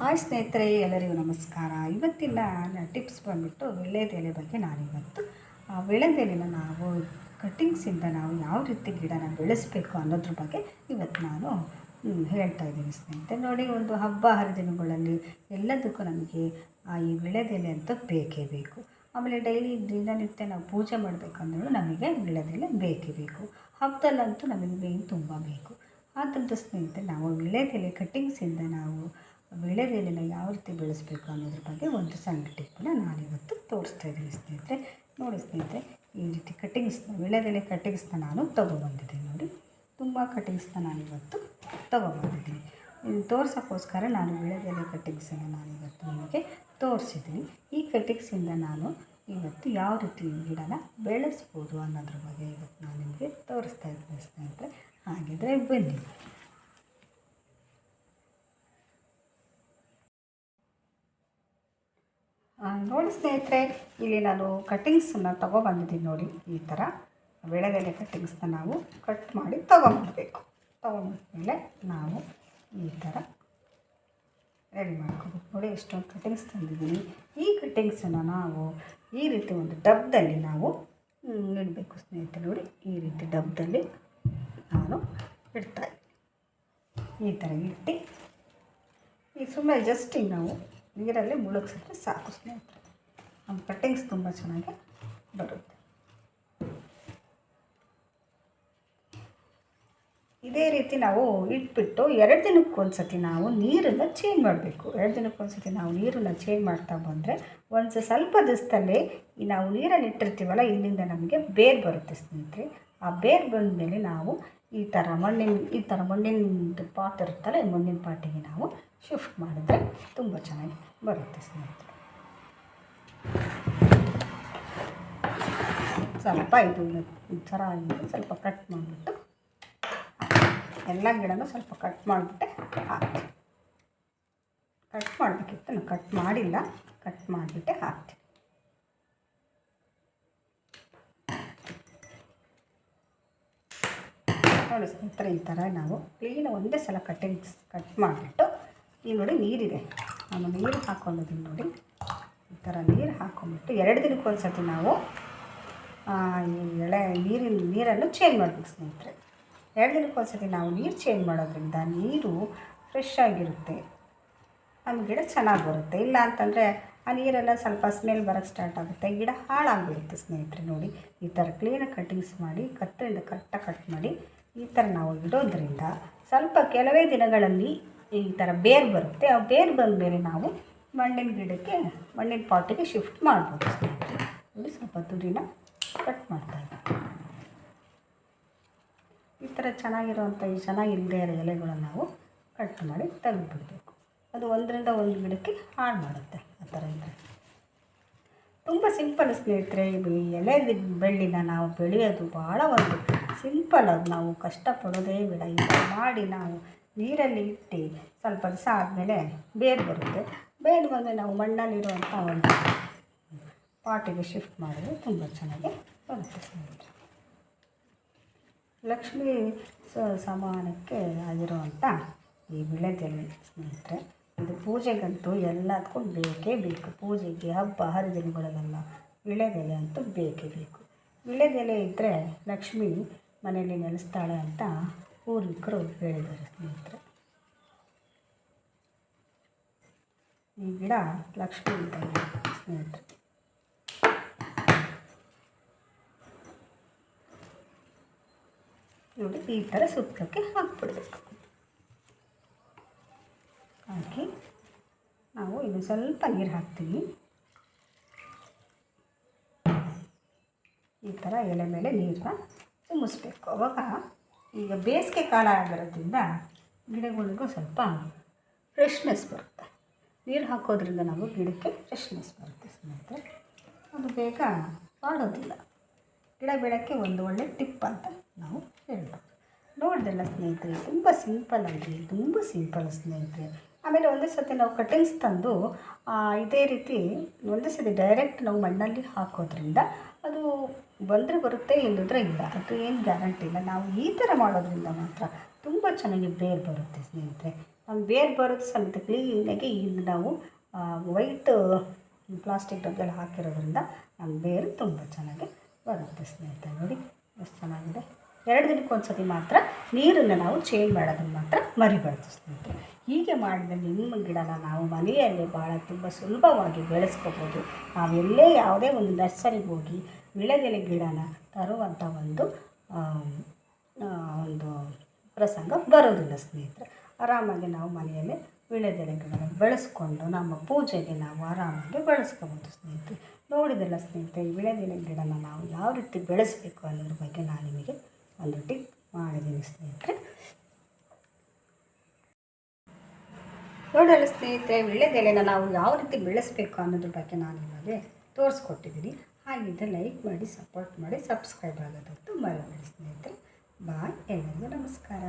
Hi ಸ್ನೇಹಿತರೆ, ಎಲ್ಲರಿಗೂ ನಮಸ್ಕಾರ. ಇವತ್ತಿನ ಟಿಪ್ಸ್ ಬಂದ್ಬಿಟ್ಟು ಎಲೆ ಬಗ್ಗೆ ನಾನಿವತ್ತು. ಆ ವೀಳ್ಯದೆಲೆನ ನಾವು ಕಟ್ಟಿಂಗ್ಸಿಂದ ನಾವು ಯಾವ ರೀತಿ ಗಿಡನ ಬೆಳೆಸಬೇಕು ಅನ್ನೋದ್ರ ಬಗ್ಗೆ ಇವತ್ತು ನಾನು ಹೇಳ್ತಾ ಇದ್ದೀನಿ ಸ್ನೇಹಿತರೆ. ನೋಡಿ, ಒಂದು ಹಬ್ಬ ಹರಿದಿನಗಳಲ್ಲಿ ಎಲ್ಲದಕ್ಕೂ ನಮಗೆ ಈ ವೀಳ್ಯದೆಲೆ ಅಂತ ಬೇಕೇ ಬೇಕು. ಆಮೇಲೆ ಡೈಲಿ ದಿನನಿತ್ಯ ನಾವು ಪೂಜೆ ಮಾಡಬೇಕಂದ್ರೂ ನಮಗೆ ವೀಳ್ಯದೆಲೆ ಬೇಕೇ ಬೇಕು. ಹಬ್ಬದಲ್ಲಂತೂ ನಮಗೆ ಮೇನ್ ತುಂಬ ಬೇಕು. ಆದ್ದರಿಂದ ಸ್ನೇಹಿತರೆ, ನಾವು ವೀಳ್ಯದೆಲೆ ಕಟ್ಟಿಂಗ್ಸಿಂದ ನಾವು ವೀಳ್ಯದೆಲೆನ ಯಾವ ರೀತಿ ಬೆಳೆಸಬೇಕು ಅನ್ನೋದ್ರ ಬಗ್ಗೆ ಒಂದು ಸಣ್ಣ ಟಿಪ್ಪನ್ನ ನಾನಿವತ್ತು ತೋರಿಸ್ತಾ ಇದ್ದೀನಿ ಸ್ನೇಹಿತರೆ. ನೋಡಿ ಸ್ನೇಹಿತರೆ, ಈ ರೀತಿ ಕಟ್ಟಿಂಗ್ಸ್ನ ವೀಳ್ಯದೆಲೆ ಕಟ್ಟಿಂಗ್ಸ್ನ ನಾನು ತೊಗೊಬಂದಿದ್ದೀನಿ ನೋಡಿ. ತುಂಬ ಕಟ್ಟಿಂಗ್ಸ್ನ ನಾನಿವತ್ತು ತೊಗೊಬಂದಿದ್ದೀನಿ ಇದು ತೋರಿಸೋಕ್ಕೋಸ್ಕರ ನಾನು ವೀಳ್ಯದೆಲೆ ಕಟ್ಟಿಂಗ್ಸನ್ನು ನಾನಿವತ್ತು ನಿಮಗೆ ತೋರಿಸಿದ್ದೀನಿ. ಈ ಕಟ್ಟಿಂಗ್ಸಿಂದ ನಾನು ಇವತ್ತು ಯಾವ ರೀತಿ ಗಿಡನ ಬೆಳೆಸ್ಬೋದು ಅನ್ನೋದ್ರ ಬಗ್ಗೆ ಇವತ್ತು ನಾನು ನಿಮಗೆ ತೋರಿಸ್ತಾ ಇದ್ದೀನಿ ಸ್ನೇಹಿತರೆ. ಹಾಗಿದ್ರೆ ಬನ್ನಿ. ನೋಡಿ ಸ್ನೇಹಿತರೆ, ಇಲ್ಲಿ ನಾನು ಕಟ್ಟಿಂಗ್ಸನ್ನು ತೊಗೊಬಂದಿದ್ದೀನಿ ನೋಡಿ, ಈ ಥರ ಬೆಳೆದೆಲೆ ಕಟ್ಟಿಂಗ್ಸ್ನ ನಾವು ಕಟ್ ಮಾಡಿ ತೊಗೊಂಬರ್ಬೇಕು. ತೊಗೊಂಡ್ಮೇಲೆ ನಾವು ಈ ಥರ ರೆಡಿ ಮಾಡ್ಕೋಬೇಕು. ನೋಡಿ ಎಷ್ಟೊಂದು ಕಟ್ಟಿಂಗ್ಸ್ ತಂದಿದ್ದೀನಿ. ಈ ಕಟ್ಟಿಂಗ್ಸನ್ನು ನಾವು ಈ ರೀತಿ ಒಂದು ಡಬ್ದಲ್ಲಿ ನಾವು ಇಡಬೇಕು ಸ್ನೇಹಿತರೆ. ನೋಡಿ, ಈ ರೀತಿ ಡಬ್ದಲ್ಲಿ ನಾನು ಇಡ್ತಾ ಈ ಥರ ಇಟ್ಟು, ಈ ಸುಮ್ಮನೆ ಜಸ್ಟ್ ನಾವು ನೀರಲ್ಲಿ ಮುಳುಗಿಸಿದ್ರೆ ಸಾಕು ಸ್ನೇಹಿತರೆ. ನಮ್ಮ ಕಟ್ಟಿಂಗ್ಸ್ ತುಂಬ ಚೆನ್ನಾಗಿ ಬರುತ್ತೆ. ಇದೇ ರೀತಿ ನಾವು ಇಟ್ಬಿಟ್ಟು ಎರಡು ದಿನಕ್ಕೊಂದ್ಸತಿ ನಾವು ನೀರನ್ನು ಚೇಂಜ್ ಮಾಡಬೇಕು. ಎರಡು ದಿನಕ್ಕೊಂದ್ಸತಿ ನಾವು ನೀರನ್ನು ಚೇಂಜ್ ಮಾಡ್ತಾ ಬಂದರೆ ಒಂದು ಸ್ವಲ್ಪ ದಿವಸದಲ್ಲಿ ಈ ನಾವು ನೀರಲ್ಲಿ ಇಟ್ಟಿರ್ತೀವಲ್ಲ, ಇಲ್ಲಿಂದ ನಮಗೆ ಬೇರು ಬರುತ್ತೆ ಸ್ನೇಹಿತರೆ. ಆ ಬೇರು ಬಂದ ಮೇಲೆ ನಾವು ಈ ಥರ ಮಣ್ಣಿನ, ಈ ಥರ ಮಣ್ಣಿನ ಪಾಟ್ ಇರುತ್ತಲ್ಲ, ಈ ಮಣ್ಣಿನ ಪಾಟಿಗೆ ನಾವು ಶಿಫ್ಟ್ ಮಾಡಿದ್ರೆ ತುಂಬ ಚೆನ್ನಾಗಿ ಬರುತ್ತೆ ಸ್ನೇಹಿತರೆ. ಸ್ವಲ್ಪ ಇದು ಈ ಥರ ಆಗಿದೆ, ಸ್ವಲ್ಪ ಕಟ್ ಮಾಡಿಬಿಟ್ಟು ಎಲ್ಲ ಗಿಡನೂ ಸ್ವಲ್ಪ ಕಟ್ ಮಾಡಿಬಿಟ್ಟೆ, ಹಾಕ್ತೀನಿ. ಕಟ್ ಮಾಡಬೇಕಿತ್ತು, ನಾನು ಕಟ್ ಮಾಡಿಲ್ಲ, ಕಟ್ ಮಾಡಿಬಿಟ್ಟೆ, ಹಾಕ್ತೀನಿ. ನೋಡಿ ಸ್ನೇಹಿತರೆ, ಈ ಥರ ನಾವು ಕ್ಲೀನ್ ಒಂದೇ ಸಲ ಕಟ್ಟಿಂಗ್ಸ್ ಕಟ್ ಮಾಡಿಬಿಟ್ಟು ಈ ನೋಡಿ ನೀರಿದೆ. ನಾನು ನೀರು ಹಾಕ್ಕೊಂಡಿದ್ದೀನಿ ನೋಡಿ. ಈ ಥರ ನೀರು ಹಾಕ್ಕೊಂಡ್ಬಿಟ್ಟು ಎರಡು ದಿನಕ್ಕೊಂದು ಸತಿ ನಾವು ಆ, ಈ ಎಳೆ ನೀರಿನ ನೀರನ್ನು ಚೇಂಜ್ ಮಾಡಬೇಕು ಸ್ನೇಹಿತರೆ. ಎರಡು ದಿನಕ್ಕೊಂದು ಸರ್ತಿ ನಾವು ನೀರು ಚೇಂಜ್ ಮಾಡೋದ್ರಿಂದ ನೀರು ಫ್ರೆಶ್ ಆಗಿರುತ್ತೆ. ನಮ್ಮ ಗಿಡ ಚೆನ್ನಾಗಿ ಬರುತ್ತೆ. ಇಲ್ಲ ಅಂತಂದರೆ ಆ ನೀರೆಲ್ಲ ಸ್ವಲ್ಪ ಸ್ಮೆಲ್ ಬರೋಕ್ಕೆ ಸ್ಟಾರ್ಟ್ ಆಗುತ್ತೆ. ಗಿಡ ಹಾಳಾಗಿಬಿಡುತ್ತೆ ಸ್ನೇಹಿತರೆ ನೋಡಿ. ಈ ಥರ ಕ್ಲೀನಾಗಿ ಕಟ್ಟಿಂಗ್ಸ್ ಮಾಡಿ ಕತ್ತರಿಂದ ಕರೆಕ್ಟಾಗಿ ಕಟ್ ಮಾಡಿ ಈ ಥರ ನಾವು ಇಡೋದ್ರಿಂದ ಸ್ವಲ್ಪ ಕೆಲವೇ ದಿನಗಳಲ್ಲಿ ಈ ಥರ ಬೇರು ಬರುತ್ತೆ. ಆ ಬೇರು ಬಂದ ಮೇಲೆ ನಾವು ಮಣ್ಣಿನ ಗಿಡಕ್ಕೆ, ಮಣ್ಣಿನ ಪಾಟಿಗೆ ಶಿಫ್ಟ್ ಮಾಡ್ಬೋದು ಸ್ನೇಹಿತರೆ ನೋಡಿ ಸ್ವಲ್ಪ ತುರಿನ ಕಟ್ ಮಾಡ್ತಾ ಇದ್ದೀನಿ ಈ ಥರ ಚೆನ್ನಾಗಿರುವಂಥ ಈ ಚೆನ್ನಾಗಿಲ್ಲದೆ ಇರೋ ಎಲೆಗಳನ್ನು ನಾವು ಕಟ್ ಮಾಡಿ ತೆಗೆದುಬಿಡ್ಬೇಕು. ಅದು ಒಂದರಿಂದ ಒಂದು ಗಿಡಕ್ಕೆ ಹಾಳು ಮಾಡುತ್ತೆ, ಆ ಥರ ಇದ್ದರೆ ತುಂಬ ಸಿಂಪಲ್ ಸ್ನೇಹಿತರೆ ಈ ಎಲೆ ಬೆಳ್ಳಿನ ನಾವು ಬೆಳೆಯೋದು ಭಾಳ ಒಂದು ಸಿಂಪಲ್ ಅದು. ನಾವು ಕಷ್ಟಪಡೋದೇ ಬೇಡ. ಈ ಮಾಡಿ ನಾವು ನೀರಲ್ಲಿ ಇಟ್ಟು ಸ್ವಲ್ಪ ದಿವಸ ಆದಮೇಲೆ ಬೇರು ಬರುತ್ತೆ. ಬೇರು ಬಂದರೆ ನಾವು ಮಣ್ಣಲ್ಲಿರುವಂಥ ಒಂದು ಪಾಟಿಗೆ ಶಿಫ್ಟ್ ಮಾಡಿದ್ರೆ ತುಂಬ ಚೆನ್ನಾಗಿ ಬರುತ್ತೆ. ಲಕ್ಷ್ಮೀ ಸ ಸಮಾನಕ್ಕೆ ಆಗಿರುವಂಥ ಈ ವಿಳೆದೆಲೆ ಸ್ನೇಹಿತರೆ ಇದು ಪೂಜೆಗಂತೂ ಎಲ್ಲದಕ್ಕೂ ಬೇಕೇ ಬೇಕು. ಪೂಜೆಗೆ ಹಬ್ಬ, ಹರಿದಿನಗಳಲ್ಲೆಲ್ಲ ವಿಳೆದೆಲೆ ಅಂತೂ ಬೇಕೇ ಬೇಕು. ವಿಳೆದೆಲೆ ಇದ್ದರೆ ಲಕ್ಷ್ಮಿ ಮನೆಯಲ್ಲಿ ನೆಲೆಸ್ತಾಳೆ ಅಂತ ಪೂರ್ವಿಕರು ಹೇಳಿದ್ದಾರೆ ಸ್ನೇಹಿತರೆ. ಈ ಗಿಡ ಲಕ್ಷ್ಮಿ ಇದ್ದಂಗೆ ಸ್ನೇಹಿತರೆ. ನೋಡಿ, ಈ ಥರ ಸುತ್ತಕ್ಕೆ ಹಾಕ್ಬಿಡ್ಬೇಕು. ಹಾಕಿ ನಾವು ಇನ್ನು ಸ್ವಲ್ಪ ನೀರು ಹಾಕ್ತೀವಿ. ಈ ಥರ ಎಲೆ ಮೇಲೆ ನೀರನ್ನ ತುಂಬಿಸ್ಬೇಕು ಅವಾಗ ಈಗ ಬೇಸಿಗೆ ಕಾಲ ಆಗಿರೋದ್ರಿಂದ ಗಿಡಗಳಿಗೂ ಸ್ವಲ್ಪ ಫ್ರೆಶ್ನೆಸ್ ಬರುತ್ತೆ. ನೀರು ಹಾಕೋದ್ರಿಂದ ನಾವು ಗಿಡಕ್ಕೆ ಫ್ರೆಶ್ನೆಸ್ ಬರುತ್ತೆ ಸ್ನೇಹಿತರೆ. ಅದು ಬೇಗ ಮಾಡೋದಿಲ್ಲ. ಗಿಡ ಬೆಳಕ್ಕೆ ಒಂದು ಒಳ್ಳೆ ಟಿಪ್ ಅಂತ ನಾವು ಹೇಳ್ಬೋದು. ನೋಡಿದೆಲ್ಲ ಸ್ನೇಹಿತರೆ, ತುಂಬ ಸಿಂಪಲ್ ಆಗಿ, ತುಂಬ ಸಿಂಪಲ್ ಸ್ನೇಹಿತರೆ. ಆಮೇಲೆ ಒಂದೇ ಸತಿ ನಾವು ಕಟಿಂಗ್ಸ್ ತಂದು ಇದೇ ರೀತಿ ಒಂದೇ ಸತಿ ಡೈರೆಕ್ಟ್ ನಾವು ಮಣ್ಣಲ್ಲಿ ಹಾಕೋದ್ರಿಂದ ಅದು ಬಂದರೆ ಬರುತ್ತೆ ಇಲ್ಲದ್ರೆ ಇಲ್ಲ. ಅದು ಏನು ಗ್ಯಾರಂಟಿ ಇಲ್ಲ. ನಾವು ಈ ಥರ ಮಾಡೋದ್ರಿಂದ ಮಾತ್ರ ತುಂಬ ಚೆನ್ನಾಗಿ ಬೇರು ಬರುತ್ತೆ ಸ್ನೇಹಿತರೆ. ನಮ್ಮ ಬೇರು ಬರೋದು ಸಮೇತ ಕ್ಲೀನಾಗಿ ಇಲ್ಲಿ ನಾವು ವೈಟ್ ಪ್ಲಾಸ್ಟಿಕ್ ಡಬ್ಬದಲ್ಲಿ ಹಾಕಿರೋದ್ರಿಂದ ನಮ್ಮ ಬೇರು ತುಂಬ ಚೆನ್ನಾಗಿ ಬರುತ್ತೆ ಸ್ನೇಹಿತರೆ. ನೋಡಿ, ಎಷ್ಟು ಚೆನ್ನಾಗಿದೆ. ಎರಡು ದಿನಕ್ಕೆ ಸತಿ ಮಾತ್ರ ನೀರನ್ನು ನಾವು ಚೇಂಜ್ ಮಾಡೋದನ್ನು ಮಾತ್ರ ಮರಿಬಾರ್ದು ಸ್ನೇಹಿತರೆ. ಹೀಗೆ ಮಾಡಿದ ನಿಮ್ಮ ಗಿಡನ ನಾವು ಮನೆಯಲ್ಲಿ ಭಾಳ ತುಂಬ ಸುಲಭವಾಗಿ ಬೆಳೆಸ್ಕೋಬೋದು. ನಾವೆಲ್ಲೇ ಯಾವುದೇ ಒಂದು ನರ್ಸರಿಗೆ ಹೋಗಿ ವಿಳೆದೆಲೆ ಗಿಡನ ತರುವಂಥ ಒಂದು ಒಂದು ಪ್ರಸಂಗ ಬರೋದಿಲ್ಲ ಸ್ನೇಹಿತರೆ. ಆರಾಮಾಗಿ ನಾವು ಮನೆಯಲ್ಲೇ ವೀಳ್ಯದೆಲೆ ಗಿಡನ ಬೆಳೆಸ್ಕೊಂಡು ನಮ್ಮ ಪೂಜೆಗೆ ನಾವು ಆರಾಮಾಗಿ ಬೆಳೆಸ್ಕೋಬೋದು ಸ್ನೇಹಿತರೆ. ನೋಡಿದಲ್ಲ ಸ್ನೇಹಿತರೆ, ಈ ವೀಳ್ಯದೆಲೆ ಗಿಡನ ನಾವು ಯಾವ ರೀತಿ ಬೆಳೆಸಬೇಕು ಅನ್ನೋದ್ರ ಬಗ್ಗೆ ನಾನು ನಿಮಗೆ ಒಂದು ಟಿಪ್ ಮಾಡಿದ್ದೀನಿ ಸ್ನೇಹಿತರೆ ನೋಡಲ್ಲ ಸ್ನೇಹಿತರೆ ವೀಳ್ಯದೆಲೆನ ನಾವು ಯಾವ ರೀತಿ ಬೆಳೆಸಬೇಕು ಅನ್ನೋದ್ರ ಬಗ್ಗೆ ನಾನು ನಿಮಗೆ ತೋರಿಸ್ಕೊಟ್ಟಿದ್ದೀನಿ. ಹಾಗಿದ್ದರೆ ಲೈಕ್ ಮಾಡಿ ಸಪೋರ್ಟ್ ಮಾಡಿ ಸಬ್ಸ್ಕ್ರೈಬ್ ಆಗೋದಂತೂ ಮರಬೇಡಿ ಸ್ನೇಹಿತರೆ. ಬಾಯ್ ಎಲ್ಲರಿಗೂ ನಮಸ್ಕಾರ.